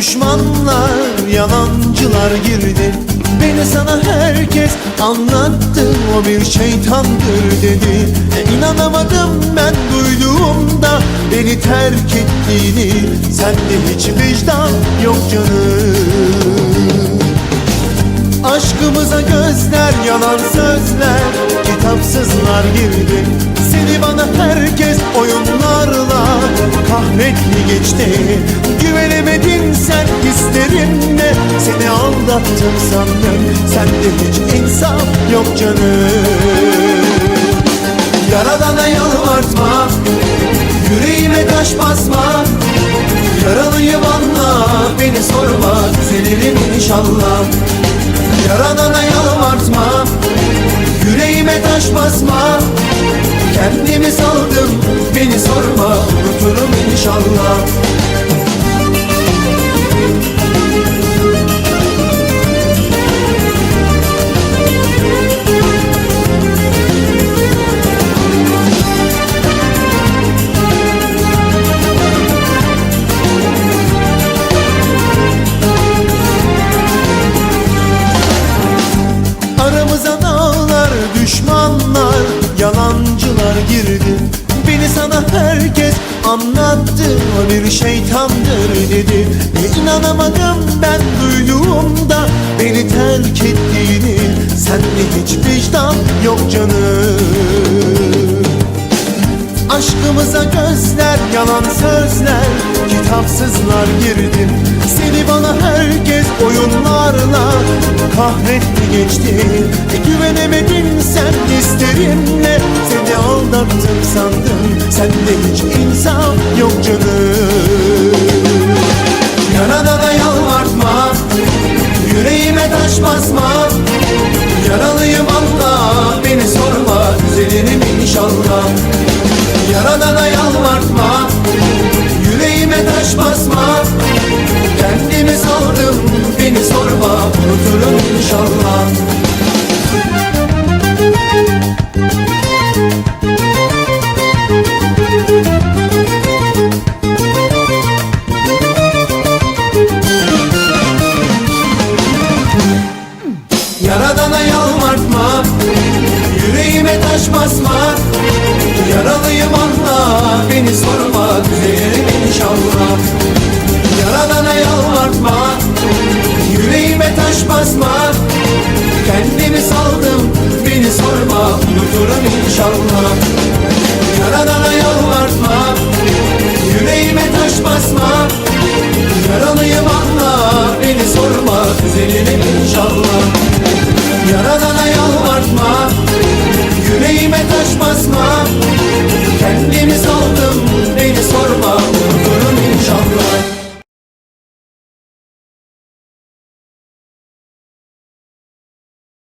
Düşmanlar, yalancılar girdi. Beni sana herkes anlattı, o bir şeytandır dedi. E, İnanamadım ben duyduğumda beni terk ettiğini. Sende hiç vicdan yok canım. Aşkımıza gözler yalan sözler Kitapsızlar girdi. Seni bana herkes oyunlarla Kahretli geçti aldattım sandım Sende hiç insaf yok canım. Yaradana yalvartma. Yüreğime taş basma. Yaralıyım anla Beni sorma. Düzelirim inşallah. Yaradana yalvartma. Yüreğime taş basma. Kendimi saldım Beni sorma. Unuturum inşallah girdi. Beni sana herkes anlattı, o bir şeytandır dedi. E inanamadım ben duyduğumda beni terk ettiğini. Sende hiç vicdan yok canım. Aşkımıza gözler, yalan sözler Kitapsızlar girdi. Seni bana herkes oyunlarla Kahretti geçti. E, Güvenemedin sen hislerimle Seni aldattım sandım Sende hiç insaf yok canım. Yaradana yalvartma Yüreğime taş basma Yaralıyım anla Beni sorma Düzelirim inşallah. Yaradana yalvartma Yüreğime taş basma taş basma. Yaralıyım anla Beni sorma Düzelirim inşallah. Yaradana yalvartma Yüreğime taş basma